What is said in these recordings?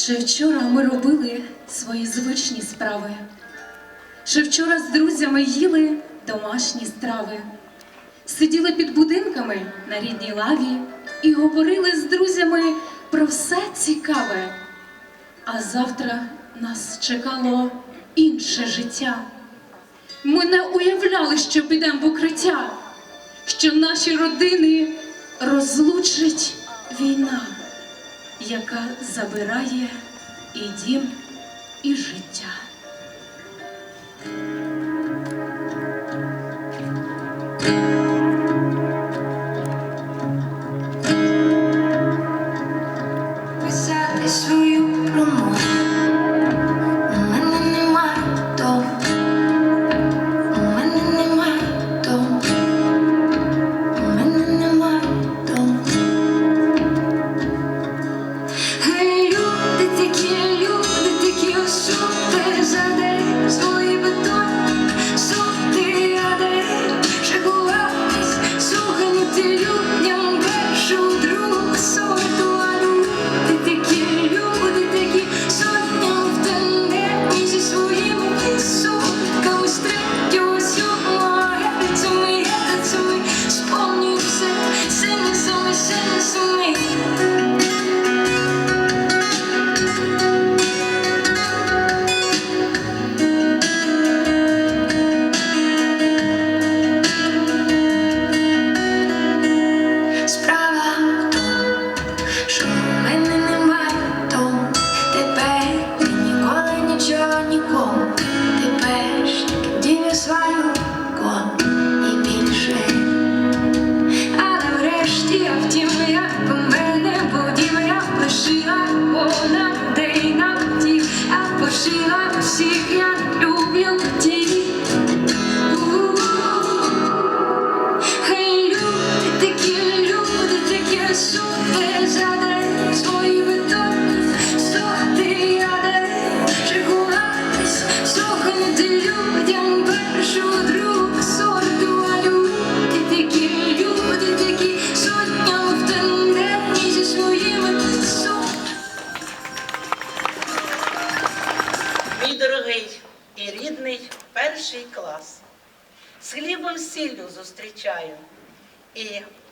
Ще вчора ми робили свої звичні справи. Ще вчора з друзями їли домашні страви. Сиділи під будинками на рідній лаві і говорили з друзями про все цікаве. А завтра нас чекало інше життя. Ми не уявляли, що підемо в укриття, що наші родини розлучить війна, яка забирає і дім, і життя.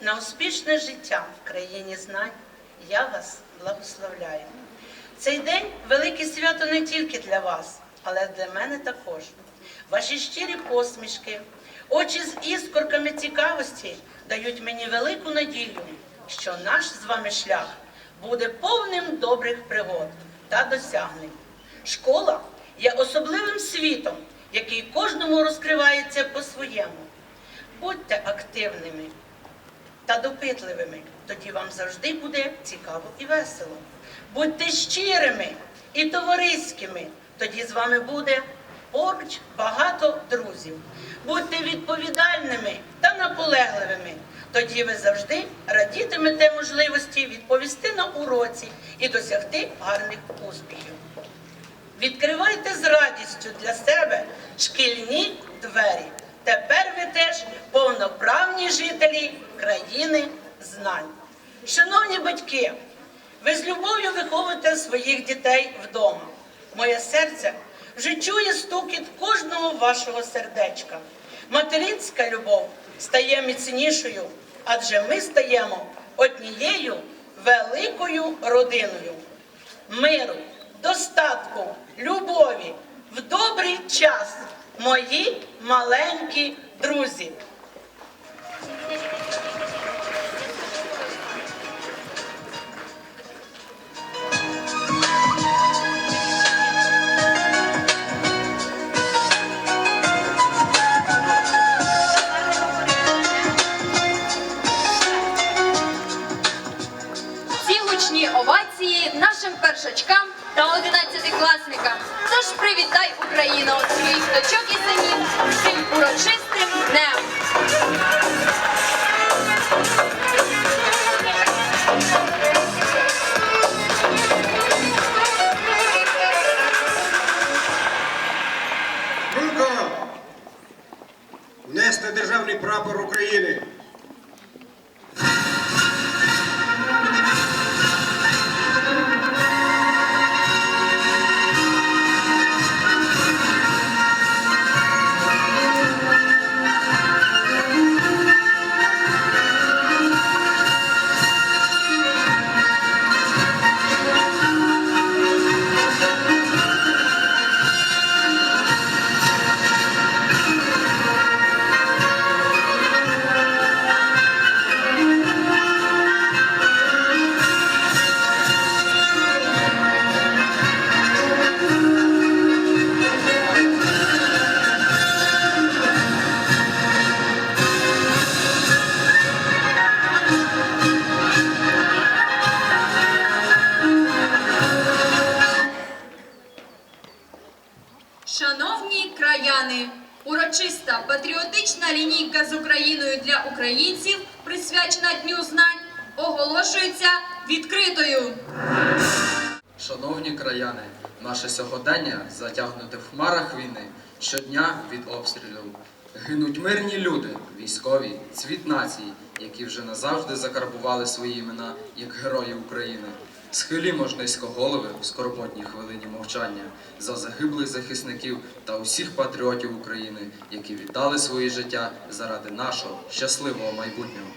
На успішне життя в країні знань я вас благословляю. Цей день велике свято не тільки для вас, але для мене також. Ваші щирі посмішки, очі з іскорками цікавості дають мені велику надію, що наш з вами шлях буде повним добрих пригод та досягнень. Школа є особливим світом, який кожному розкривається по-своєму. Будьте активними та допитливими, тоді вам завжди буде цікаво і весело. Будьте щирими і товариськими, тоді з вами буде поруч багато друзів. Будьте відповідальними та наполегливими, тоді ви завжди радітимете можливості відповісти на уроці і досягти гарних успіхів. Відкривайте з радістю для себе шкільні двері. Тепер ви теж повноправні жителі країни знань. Шановні батьки, ви з любов'ю виховуєте своїх дітей вдома. Моє серце вже чує стукіт кожного вашого сердечка. Материнська любов стає міцнішою, адже ми стаємо однією великою родиною миру, достатку, любові в добрий час, мої маленькі друзі. Ці гучні овації нашим першачкам та одинадцятикласникам. Тож привітай Україну своїх дочок і синів цим урочистим днем. Наше сьогодення затягнуте в хмарах війни щодня від обстрілів. Гинуть мирні люди, військові, цвіт нації, які вже назавжди закарбували свої імена як герої України. Схилімо ж низько голови в скорботній хвилині мовчання за загиблих захисників та усіх патріотів України, які віддали свої життя заради нашого щасливого майбутнього.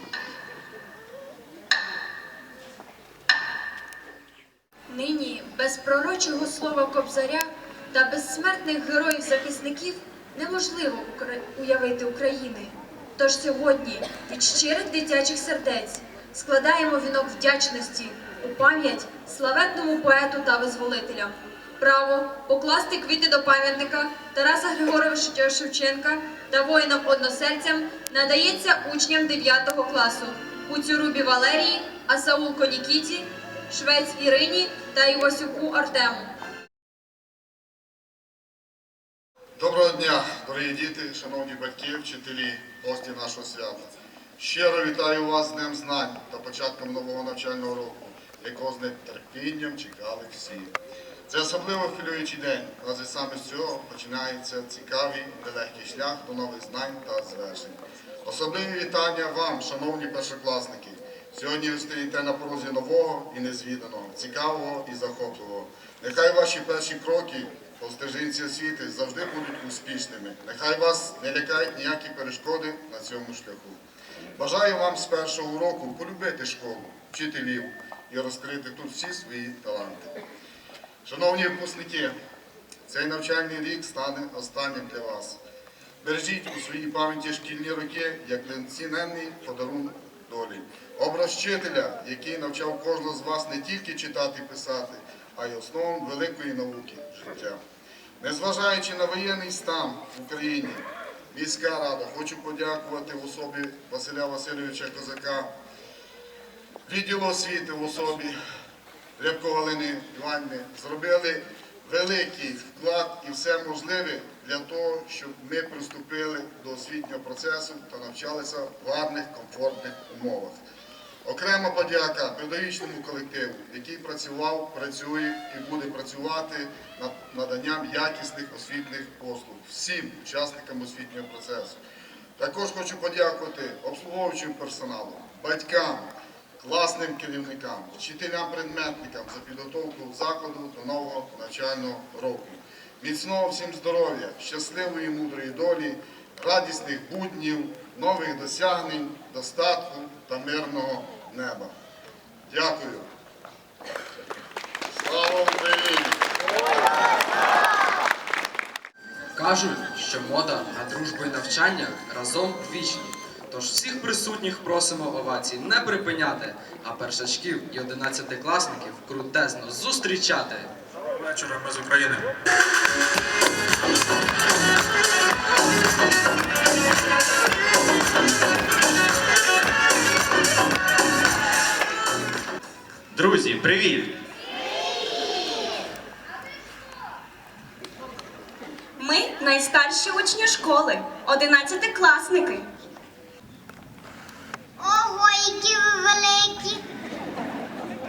Нині без пророчого слова Кобзаря та безсмертних героїв-захисників неможливо уявити України. Тож сьогодні від щирих дитячих сердець складаємо вінок вдячності у пам'ять славетному поету та визволителям. Право покласти квіти до пам'ятника Тараса Григоровича Шевченка та воїнам-односельцям надається учням 9 класу Куцюрубі Валерії, Асаулко Нікіті, Швець Ірині та Івасюку Артему. Доброго дня, дорогі діти, шановні батьки, вчителі, гості нашого свята. Щиро вітаю вас з Днем Знань та початком нового навчального року, якого з нетерпінням чекали всі. Це особливо хвилюючий день, адже саме з цього починається цікавий нелегкий шлях до нових знань та звершень. Особливі вітання вам, шановні першокласники. Сьогодні ви стоїте на порозі нового і незвіданого, цікавого і захопливого. Нехай ваші перші кроки по стежинці освіти завжди будуть успішними. Нехай вас не лякають ніякі перешкоди на цьому шляху. Бажаю вам з першого уроку полюбити школу, вчителів і розкрити тут всі свої таланти. Шановні випускники, цей навчальний рік стане останнім для вас. Бережіть у своїй пам'яті шкільні роки як неціненний подарунок долі. Образ який навчав кожного з вас не тільки читати і писати, а й основам великої науки життя. Незважаючи на воєнний стан в Україні, міська рада, хочу подякувати в особі Василя Васильовича Козака, відділу освіти в особі Рябко Галини Іванівни зробили великий вклад і все можливе для того, щоб ми приступили до освітнього процесу та навчалися в гарних, комфортних умовах. Окрема подяка педагогічному колективу, який працював, працює і буде працювати над наданням якісних освітніх послуг всім учасникам освітнього процесу. Також хочу подякувати обслуговуючим персоналу, батькам, класним керівникам, вчителям-предметникам за підготовку закладу до нового навчального року. Міцного всім здоров'я, щасливої мудрої долі, радісних буднів, нових досягнень, достатку та мирного неба. Дякую. Слава Україні! Кажуть, що мода на дружбу і навчання разом вічні. Тож всіх присутніх просимо овацій не припиняти, а першачків і одинадцятикласників крутезно зустрічати. Вечора ми з України. Друзі, привіт! Ми найстарші учні школи, одинадцятикласники.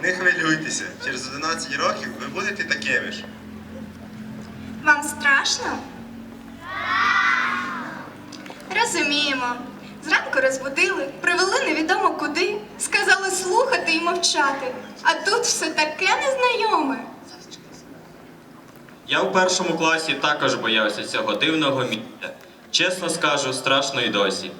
Не хвилюйтеся, через 11 років ви будете такими ж. Вам страшно? Розуміємо. Зранку розбудили, привели невідомо куди, сказали слухати і мовчати. А тут все таке незнайоме. Я у першому класі також боявся цього дивного місця. Чесно скажу, страшно й досі.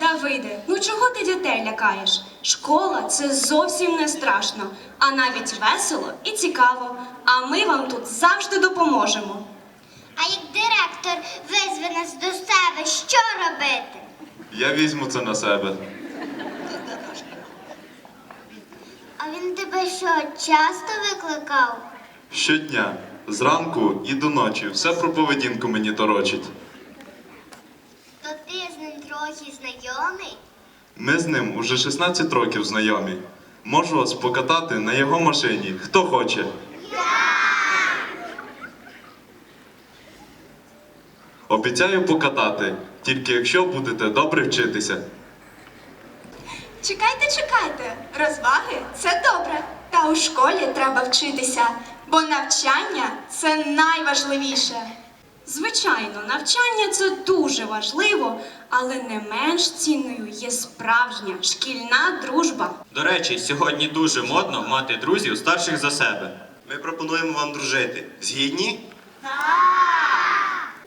Давиде, ну чого ти дітей лякаєш? Школа це зовсім не страшно, а навіть весело і цікаво. А ми вам тут завжди допоможемо. А як директор визве нас до себе, що робити? Я візьму це на себе. А він тебе що, часто викликав? Щодня, зранку і до ночі, все про поведінку мені торочить. То ти з ним трохи знайомий? Ми з ним уже 16 років знайомі. Можу вас покатати на його машині. Хто хоче? Обіцяю покатати, тільки якщо будете добре вчитися. Чекайте, чекайте. Розваги це добре. Та у школі треба вчитися, бо навчання це найважливіше. Звичайно, навчання це дуже важливо, але не менш цінною є справжня шкільна дружба. До речі, сьогодні дуже модно мати друзів старших за себе. Ми пропонуємо вам дружити. Згідні?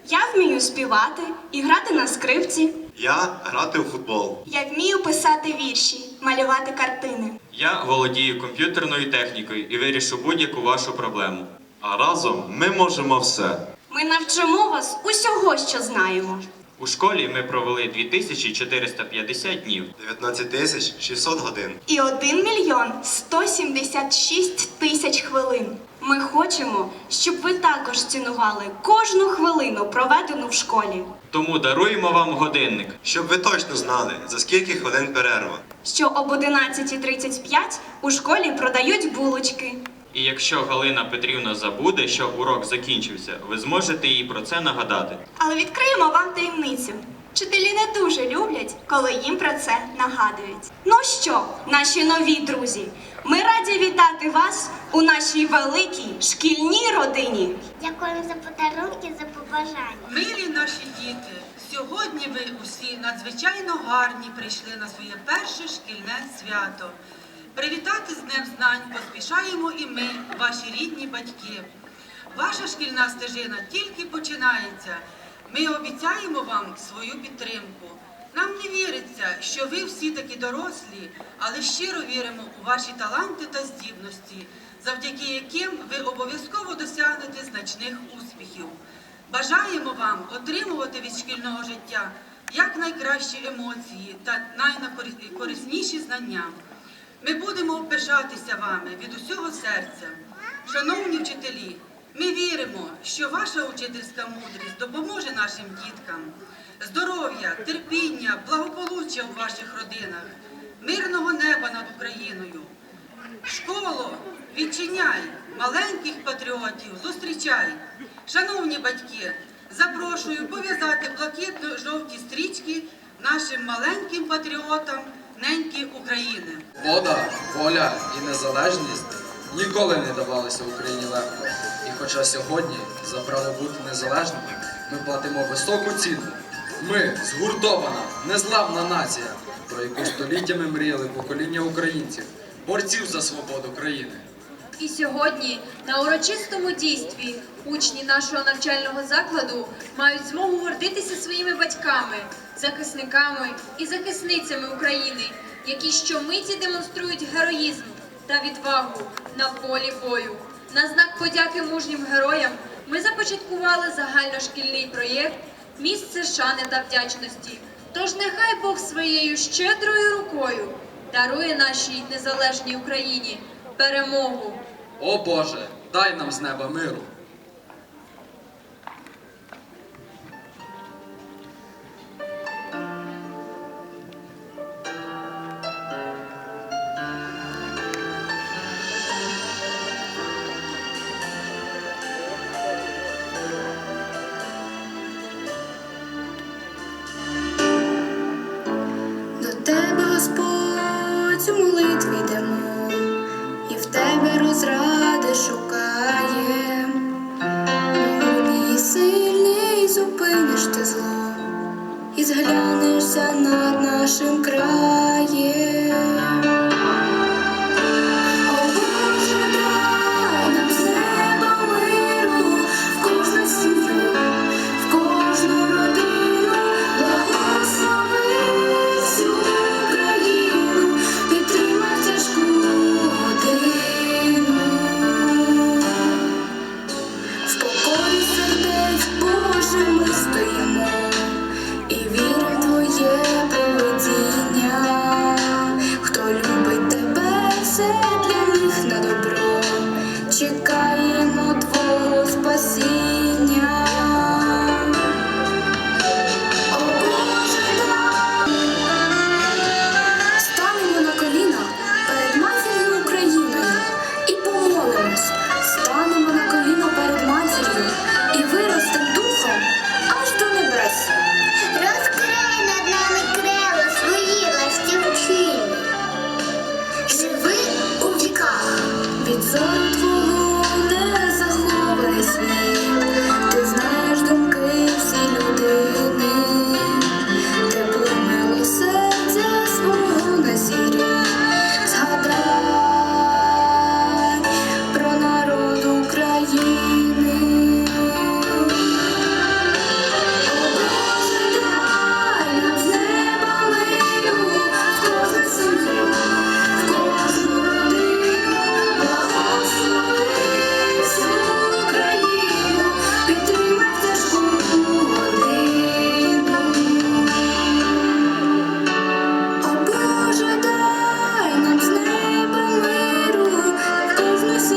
Я вмію співати і грати на скрипці. Я грати у футбол. Я вмію писати вірші, малювати картини. Я володію комп'ютерною технікою і вирішу будь-яку вашу проблему. А разом ми можемо все. Ми навчимо вас усього, що знаємо. У школі ми провели 2450 днів. 19 тисяч 600 годин. І 1 мільйон 176 тисяч хвилин. Ми хочемо, щоб ви також цінували кожну хвилину, проведену в школі. Тому даруємо вам годинник. Щоб ви точно знали, за скільки хвилин перерва. Що об 11.35 у школі продають булочки. І якщо Галина Петрівна забуде, що урок закінчився, ви зможете їй про це нагадати. Але відкриємо вам таємницю. Вчителі не дуже люблять, коли їм про це нагадують. Ну що, наші нові друзі, ми раді вітати вас у нашій великій шкільній родині. Дякуємо за подарунки, за побажання. Милі наші діти, сьогодні ви усі надзвичайно гарні прийшли на своє перше шкільне свято. Привітати з Днем Знань поспішаємо і ми, ваші рідні батьки. Ваша шкільна стежина тільки починається. Ми обіцяємо вам свою підтримку. Нам не віриться, що ви всі такі дорослі, але щиро віримо у ваші таланти та здібності, завдяки яким ви обов'язково досягнете значних успіхів. Бажаємо вам отримувати від шкільного життя якнайкращі емоції та найкорисніші знання. Ми будемо пишатися вами від усього серця. Шановні вчителі, ми віримо, що ваша учительська мудрість допоможе нашим діткам. Здоров'я, терпіння, благополуччя у ваших родинах, мирного неба над Україною. Школо, відчиняй, маленьких патріотів, зустрічай. Шановні батьки, запрошую пов'язати блакитно-жовті стрічки нашим маленьким патріотам неньки України. Вода, воля і незалежність ніколи не давалися Україні легко. І хоча сьогодні за право бути незалежними ми платимо високу ціну. Ми згуртована, незламна нація, про яку століттями мріяли покоління українців, борців за свободу країни. І сьогодні на урочистому дійстві учні нашого навчального закладу мають змогу гордитися своїми батьками, захисниками і захисницями України, які щомиті демонструють героїзм та відвагу на полі бою. На знак подяки мужнім героям ми започаткували загальношкільний проєкт Місце шани та вдячності. Тож нехай Бог своєю щедрою рукою дарує нашій незалежній Україні перемогу. О Боже, дай нам з неба миру.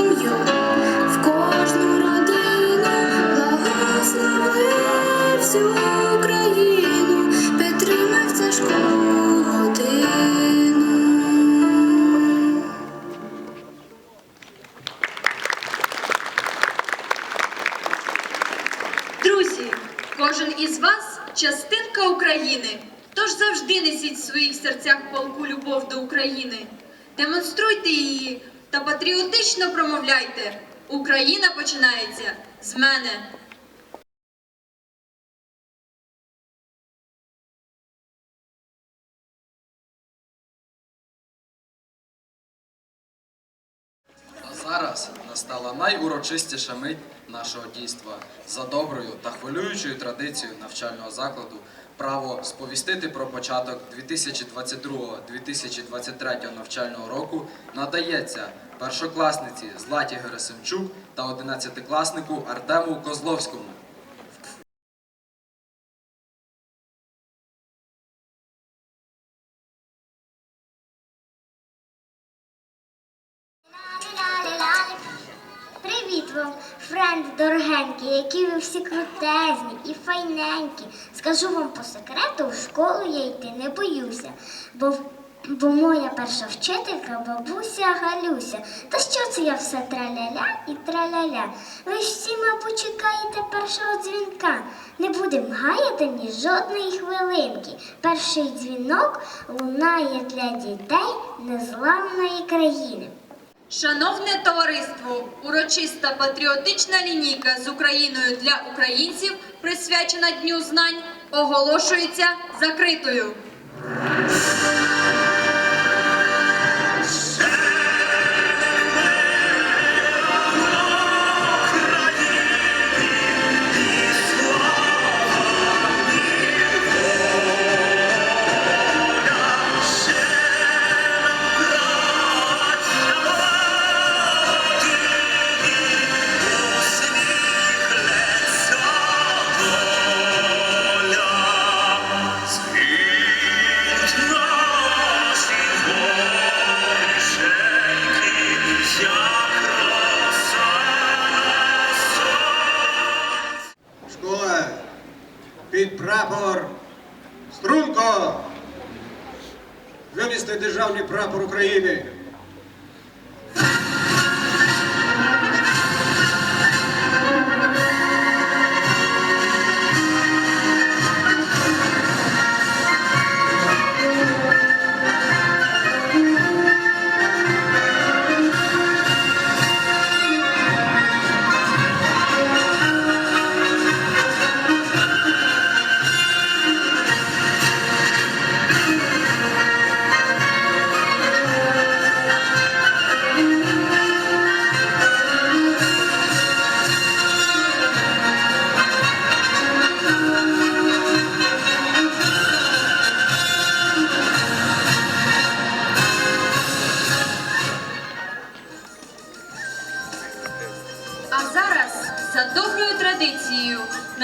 В кожну родину, благослови всю Україну, підтримай. Друзі, кожен із вас частинка України. Тож завжди несіть в своїх серцях полку любов до України. Демонструйте її та патріотично промовляйте. Україна починається з мене. А зараз настала найурочистіша мить нашого дійства за доброю та хвилюючою традицією навчального закладу. Право сповістити про початок 2022-2023 навчального року надається першокласниці Златі Герасимчук та одинадцятикласнику Артему Козловському. Які ви всі крутезні і файненькі. Скажу вам по секрету, в школу я йти не боюся, бо, бо моя перша вчителька бабуся Галюся. Та що це я все траля-ля і траля-ля? Ви ж всі, мабуть, чекаєте першого дзвінка. Не будемо гаяти ні жодної хвилинки. Перший дзвінок лунає для дітей незламної країни. Шановне товариство, урочиста патріотична лінійка з Україною для українців, присвячена Дню знань, оголошується закритою. Державний прапор України.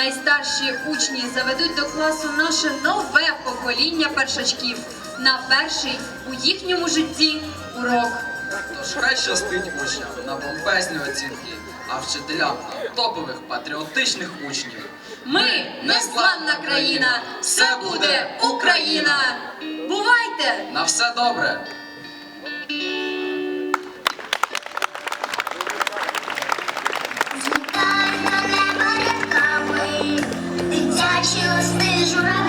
Найстарші учні заведуть до класу наше нове покоління першачків на перший у їхньому житті урок. Тож хай щастить учням на бомбезні оцінки, а вчителям на топових патріотичних учнів. Ми незламна країна, все буде Україна! Бувайте! На все добре! Журавлі.